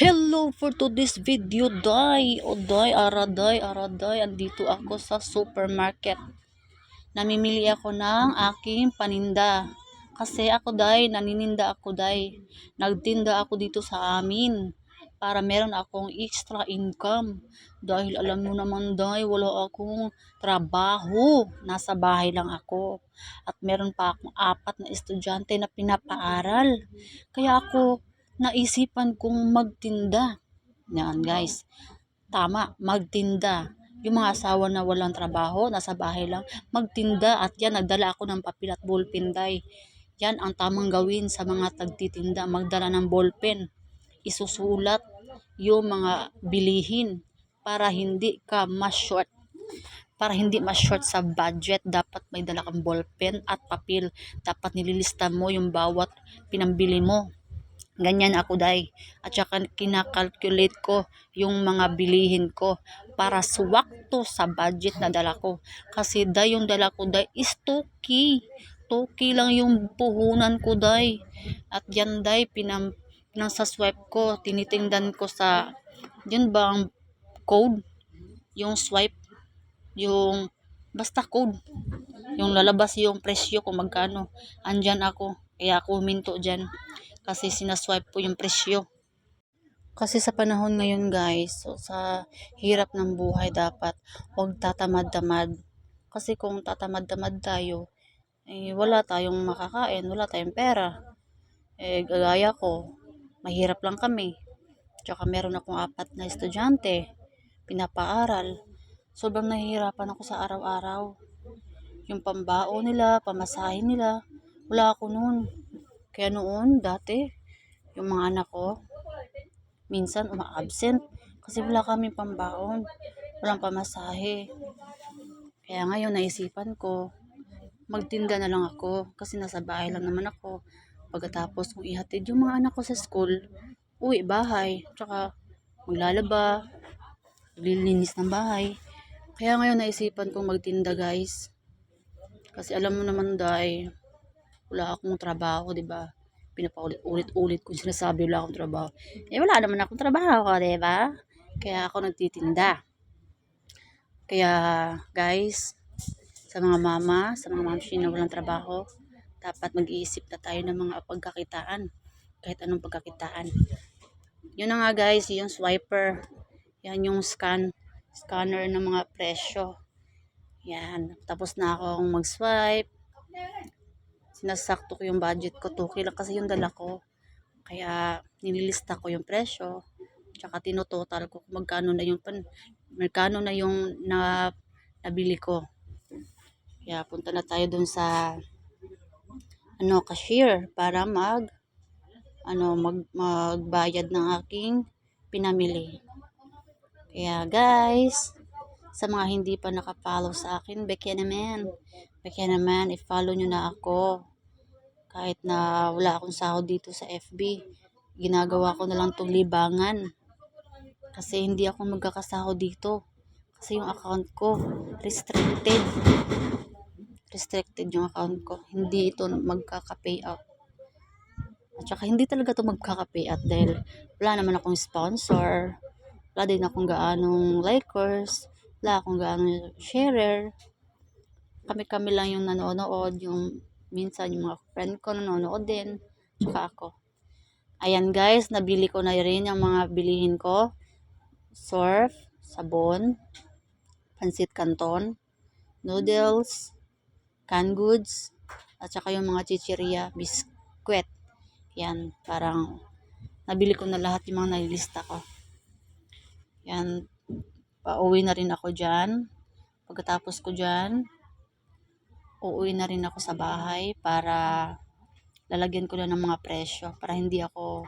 Hello for today's video, day. O day, araday, araday. Andito ako sa supermarket. Namimili ako ng aking paninda. Kasi ako, day, nanininda ako, day. Nagtinda ako dito sa amin para meron akong extra income. Dahil alam mo naman, day, wala akong trabaho. Nasa bahay lang ako. At meron pa akong apat na estudyante na pinapaaral. Kaya ako, naisipan kong magtinda. Yan guys. Tama, magtinda. Yung mga asawa na walang trabaho, nasa bahay lang, magtinda. At yan, nagdala ako ng papel at ballpen day. Yan ang tamang gawin sa mga tagtitinda. Magdala ng ballpen. Isusulat yung mga bilihin para hindi ka ma-short para hindi ma-short sa budget, dapat may dala kang ballpen at papel. Dapat nililista mo yung bawat pinambili mo. Ganyan ako, day. At saka kinakalculate ko yung mga bilihin ko para swakto sa budget na dala ko. Kasi, day, yung dala ko, day, is 2K. 2K lang yung puhunan ko, day. At yan, day, pinam, swipe ko, tinitingdan ko sa, yun ba ang code? Yung swipe, yung, basta code. Yung lalabas yung presyo kung magkano. Andyan ako. Kaya ako huminto dyan kasi sinaswipe po yung presyo. Kasi sa panahon ngayon guys, so sa hirap ng buhay dapat huwag tatamad-tamad. Kasi kung tatamad-tamad tayo, eh, wala tayong makakain, wala tayong pera. Eh, gagaya ko, mahirap lang kami. Tsaka meron akong apat na estudyante, pinapaaral. Sobrang nahihirapan ako sa araw-araw. Yung pambao nila, pamasahin nila, wala ako noon. Kaya noon, dati, yung mga anak ko, minsan uma-absent kasi wala kami pambaon. Walang pamasahe. Kaya ngayon, naisipan ko, magtinda na lang ako kasi nasa bahay lang naman ako. Pagkatapos kung ihatid yung mga anak ko sa school, uwi bahay, tsaka maglalaba, lilinis ng bahay. Kaya ngayon naisipan kong magtinda guys. Kasi alam mo naman dahil wala akong trabaho, 'di ba? Pinapaulit-ulit ko sinasabi wala akong trabaho. Eh wala naman akong trabaho, 'di ba? Kaya ako nagtitinda. Kaya guys, sa mga mama, sa mga mamsi na walang trabaho, dapat mag-iisip na tayo ng mga pagkakitaan. Kahit anong pagkakitaan. Yun na nga guys, yung swiper. Yan yung scan, scanner ng mga presyo. Yan. Tapos na akong mag-swipe. Sinasakto ko yung budget ko. 2K lang kasi yung dala ko. Kaya nililista ko yung presyo. Tsaka tinototal ko kung magkano na yung pan, magkano na yung na, nabili ko. Kaya punta na tayo dun sa ano cashier para mag ano mag magbayad ng aking pinamili. Kaya guys, sa mga hindi pa nakapollow sa akin, beke naman. Beke naman, i-follow nyo na ako. Kahit na wala akong sahod dito sa FB, ginagawa ko na lang itong libangan. Kasi hindi ako magkakasahod dito. Kasi yung account ko, restricted. Restricted yung account ko. Hindi ito magkaka-payout. At saka hindi talaga ito magkaka-payout dahil wala naman akong sponsor. Wala din akong gaanong likers. Wala akong gaanong sharer. Kami-kami lang yung nanonood. Yung minsan yung mga friend ko nanonood din. Tsaka ako. Ayan guys, nabili ko na rin yung mga bilihin ko. Surf, sabon, pansit canton, noodles, canned goods, at saka yung mga chichirya, biskwit. Yan, parang nabili ko na lahat yung mga nalilista ko. Yan, pauwi na rin ako dyan. Pagkatapos ko dyan, uuwi na rin ako sa bahay para lalagyan ko na ng mga presyo para hindi ako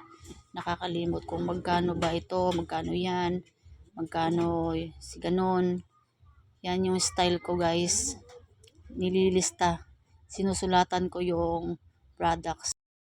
nakakalimot kung magkano ba ito, magkano yan, magkano si ganon. Yan yung style ko guys. Nililista. Sinusulatan ko yung products.